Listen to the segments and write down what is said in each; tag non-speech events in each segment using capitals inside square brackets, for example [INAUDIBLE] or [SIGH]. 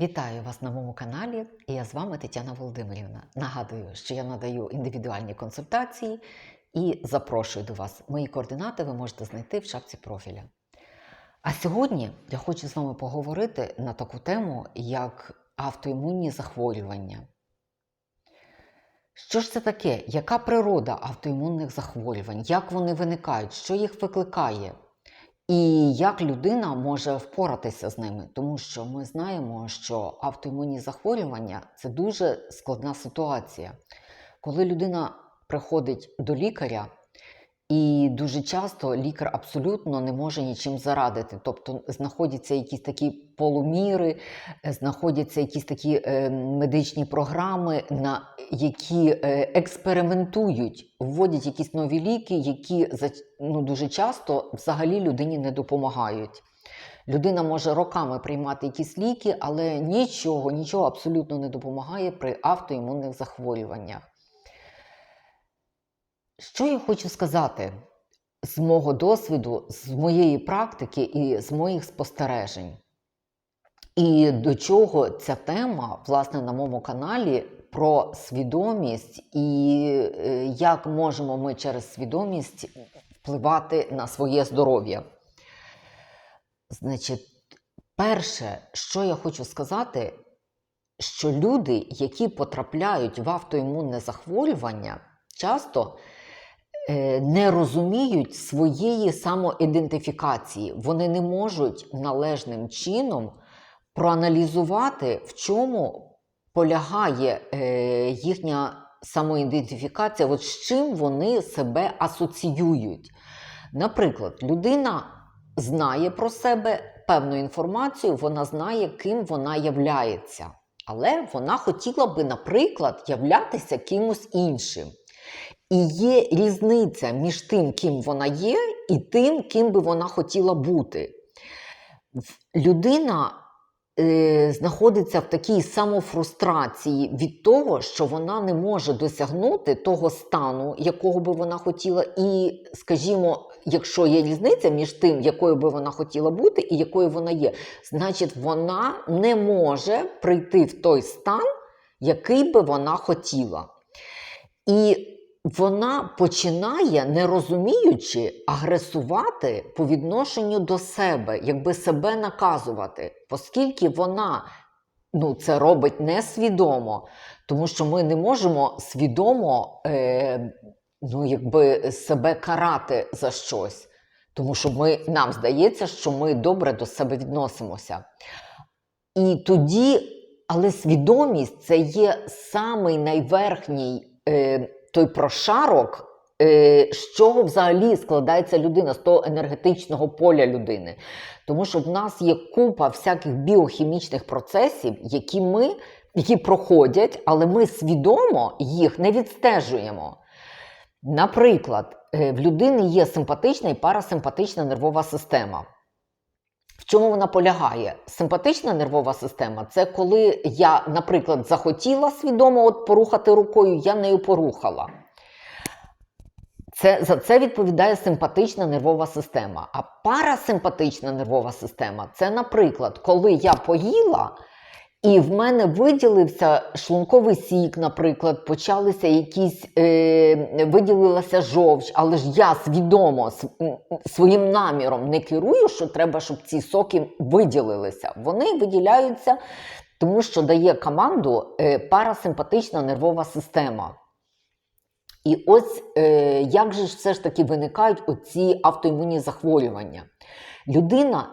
Вітаю вас на моєму каналі, і я з вами Тетяна Володимирівна. Нагадую, що я надаю індивідуальні консультації і запрошую до вас. Мої координати ви можете знайти в шапці профіля. А сьогодні я хочу з вами поговорити на таку тему, як автоімунні захворювання. Що ж це таке? Яка природа автоімунних захворювань? Як вони виникають? Що їх викликає? І як людина може впоратися з ними, тому що ми знаємо, що автоімунні захворювання це дуже складна ситуація. Коли людина приходить до лікаря, і дуже часто лікар абсолютно не може нічим зарадити. Тобто знаходяться якісь такі полуміри, е, знаходяться якісь такі е, медичні програми, на які е, експериментують, вводять якісь нові ліки, які ну, дуже часто взагалі людині не допомагають. Людина може роками приймати якісь ліки, але нічого, нічого абсолютно не допомагає при автоімунних захворюваннях. Що я хочу сказати з мого досвіду, з моєї практики і з моїх спостережень? І до чого ця тема, власне, на моєму каналі про свідомість і е, як можемо ми через свідомість впливати на своє здоров'я. Значить, перше, що я хочу сказати, що люди, які потрапляють в автоімунне захворювання, часто не розуміють своєї самоідентифікації. Вони не можуть належним чином проаналізувати, в чому полягає е, їхня самоідентифікація, от з чим вони себе асоціюють. Наприклад, людина знає про себе певну інформацію, вона знає, ким вона являється. Але вона хотіла би, наприклад, являтися кимось іншим. І є різниця між тим, ким вона є, і тим, ким би вона хотіла бути. Людина е, знаходиться в такій самофрустрації від того, що вона не може досягнути того стану, якого би вона хотіла. І, скажімо, якщо є різниця між тим, якою би вона хотіла бути і якою вона є, значить вона не може прийти в той стан, який би вона хотіла. І вона починає, не розуміючи, агресувати по відношенню до себе, якби себе наказувати, оскільки вона ну, це робить несвідомо, тому що ми не можемо свідомо е, ну, якби себе карати за щось. Тому що ми, нам здається, що ми добре до себе відносимося. І тоді, але свідомість це є самий найверхній е, той прошарок, е, з чого взагалі складається людина, з того енергетичного поля людини. Тому що в нас є купа всяких біохімічних процесів, які ми які проходять, але ми свідомо їх не відстежуємо. Наприклад, е, в людини є симпатична і парасимпатична нервова система. В чому вона полягає? Симпатична нервова система це коли я, наприклад, захотіла свідомо от порухати рукою, я нею порухала. Це, за це відповідає симпатична нервова система. А парасимпатична нервова система це, наприклад, коли я поїла, і в мене виділився шлунковий сік, наприклад, почалися якісь, е, виділилася жовч, але ж я свідомо своїм наміром не керую, що треба, щоб ці соки виділилися. Вони виділяються, тому що дає команду е, парасимпатична нервова система. І ось е, як же все ж таки виникають оці автоімунні захворювання? Людина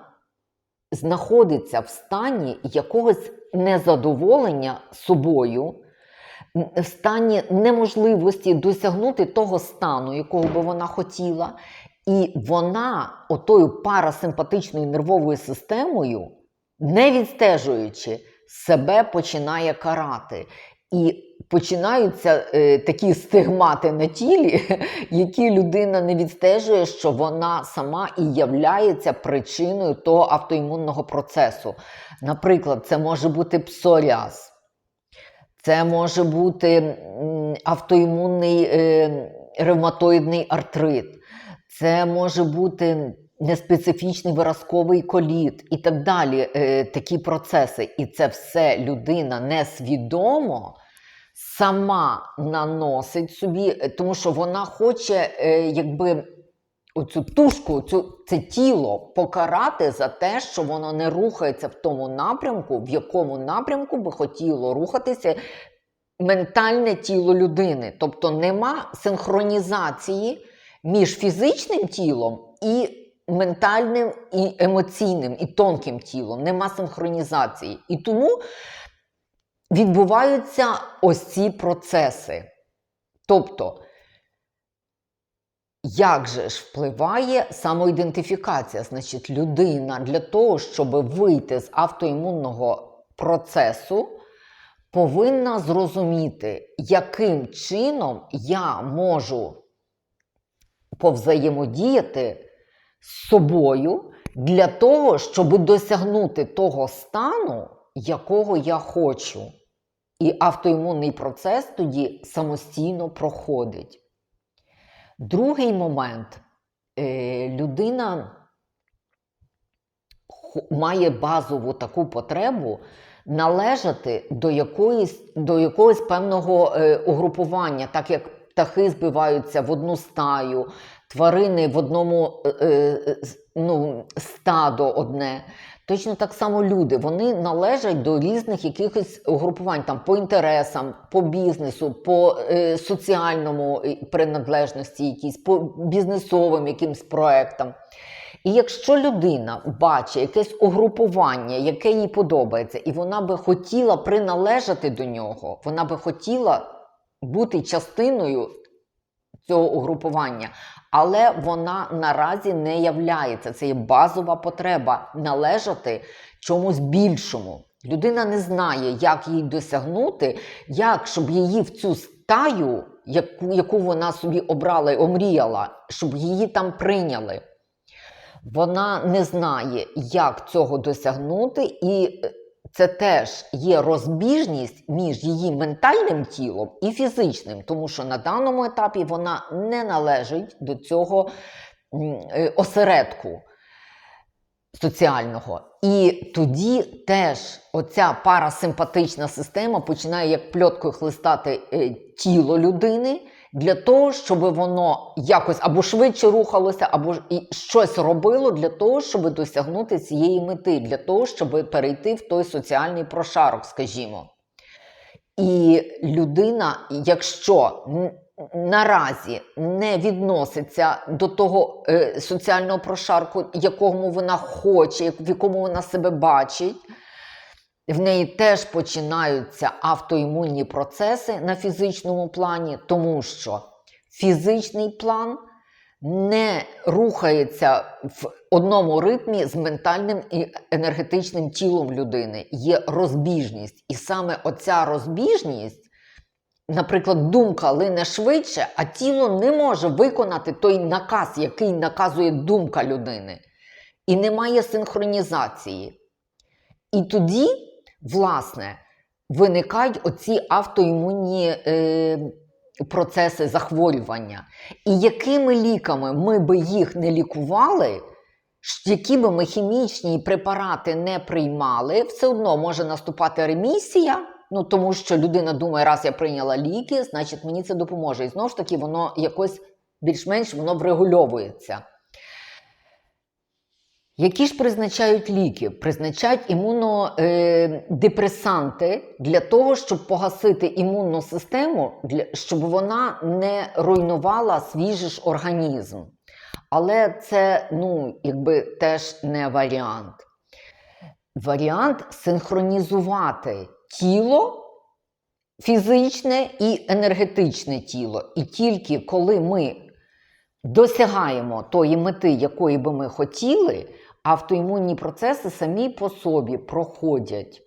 знаходиться в стані якогось незадоволення собою, в стані неможливості досягнути того стану, якого би вона хотіла, і вона отою парасимпатичною нервовою системою, не відстежуючи, себе починає карати. І починаються е, такі стигмати на тілі, [LAUGHS] які людина не відстежує, що вона сама і являється причиною того автоімунного процесу. Наприклад, це може бути псоріаз, це може бути автоімунний е, ревматоїдний артрит, це може бути неспецифічний виразковий коліт і так далі, е, такі процеси. І це все людина несвідомо сама наносить собі, е, тому що вона хоче, е, якби. Оцю тушку, цю, це тіло покарати за те, що воно не рухається в тому напрямку, в якому напрямку би хотіло рухатися ментальне тіло людини. Тобто нема синхронізації між фізичним тілом і ментальним, і емоційним, і тонким тілом. Нема синхронізації. І тому відбуваються ось ці процеси. Тобто, як же ж впливає самоідентифікація? Значить, людина для того, щоб вийти з автоімунного процесу, повинна зрозуміти, яким чином я можу повзаємодіяти з собою для того, щоб досягнути того стану, якого я хочу. І автоімунний процес тоді самостійно проходить. Другий момент е, людина має базову таку потребу належати до якоїсь, до якогось певного е, угрупування, так як птахи збиваються в одну стаю, тварини в одному е, ну, стадо одне. Точно так само люди вони належать до різних якихось угрупувань там по інтересам, по бізнесу, по е, соціальному приналежності, якісь, по бізнесовим якимсь проектам. І якщо людина бачить якесь угрупування, яке їй подобається, і вона би хотіла приналежати до нього, вона би хотіла бути частиною цього угрупування, але вона наразі не являється. Це є базова потреба належати чомусь більшому. Людина не знає, як їй досягнути, як щоб її в цю стаю, яку, яку вона собі обрала і омріяла, щоб її там прийняли. Вона не знає, як цього досягнути, і це теж є розбіжність між її ментальним тілом і фізичним, тому що на даному етапі вона не належить до цього е, осередку соціального. І тоді теж оця парасимпатична система починає як пльоткою хлистати е, тіло людини для того, щоб воно якось або швидше рухалося, або щось робило для того, щоб досягнути цієї мети, для того, щоб перейти в той соціальний прошарок, скажімо. І людина, якщо наразі не відноситься до того е, соціального прошарку, якому вона хоче, в якому вона себе бачить, в неї теж починаються автоімунні процеси на фізичному плані, тому що фізичний план не рухається в одному ритмі з ментальним і енергетичним тілом людини. Є розбіжність. І саме оця розбіжність, наприклад, думка лине швидше, а тіло не може виконати той наказ, який наказує думка людини. І немає синхронізації. І тоді власне, виникають оці автоімунні е, процеси захворювання. І якими ліками ми би їх не лікували, які би ми хімічні препарати не приймали, все одно може наступати ремісія. Ну, тому що людина думає, раз я прийняла ліки, значить мені це допоможе. І знову ж таки, воно якось більш-менш воно врегульовується. Які ж призначають ліки? Призначають імунодепресанти е, для того, щоб погасити імунну систему, щоб вона не руйнувала свіжий організм. Але це ну, якби теж не варіант. Варіант синхронізувати тіло, фізичне і енергетичне тіло. І тільки коли ми досягаємо тої мети, якої би ми хотіли, автоімунні процеси самі по собі проходять.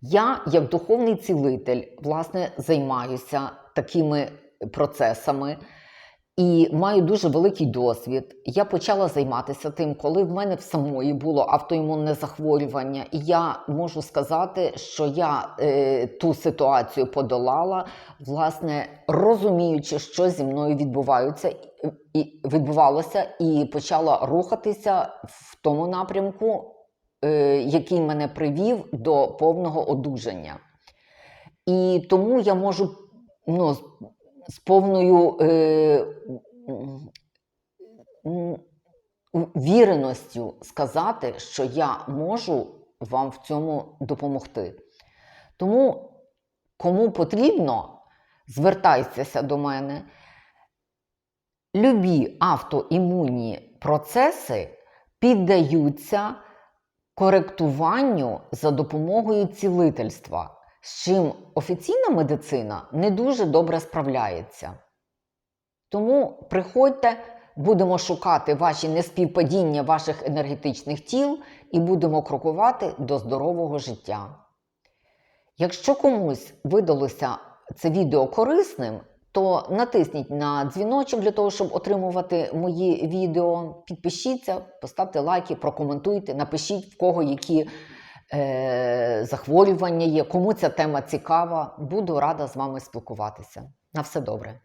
Я, як духовний цілитель, власне, займаюся такими процесами. І маю дуже великий досвід. Я почала займатися тим, коли в мене в самої було автоімунне захворювання, і я можу сказати, що я е, ту ситуацію подолала, власне, розуміючи, що зі мною відбуваються, і відбувалося, і почала рухатися в тому напрямку, е, який мене привів до повного одужання. І тому я можу ну, з- повною е, віреністю сказати, що я можу вам в цьому допомогти. Тому, кому потрібно, звертайтеся до мене. Любі автоімунні процеси піддаються коректуванню за допомогою цілительства, з чим офіційна медицина не дуже добре справляється. Тому приходьте, будемо шукати ваші неспівпадіння ваших енергетичних тіл і будемо крокувати до здорового життя. Якщо комусь видалося це відео корисним, то натисніть на дзвіночок для того, щоб отримувати мої відео. Підпишіться, поставте лайки, прокоментуйте, напишіть в кого які е, захворювання є, кому ця тема цікава. Буду рада з вами спілкуватися. На все добре.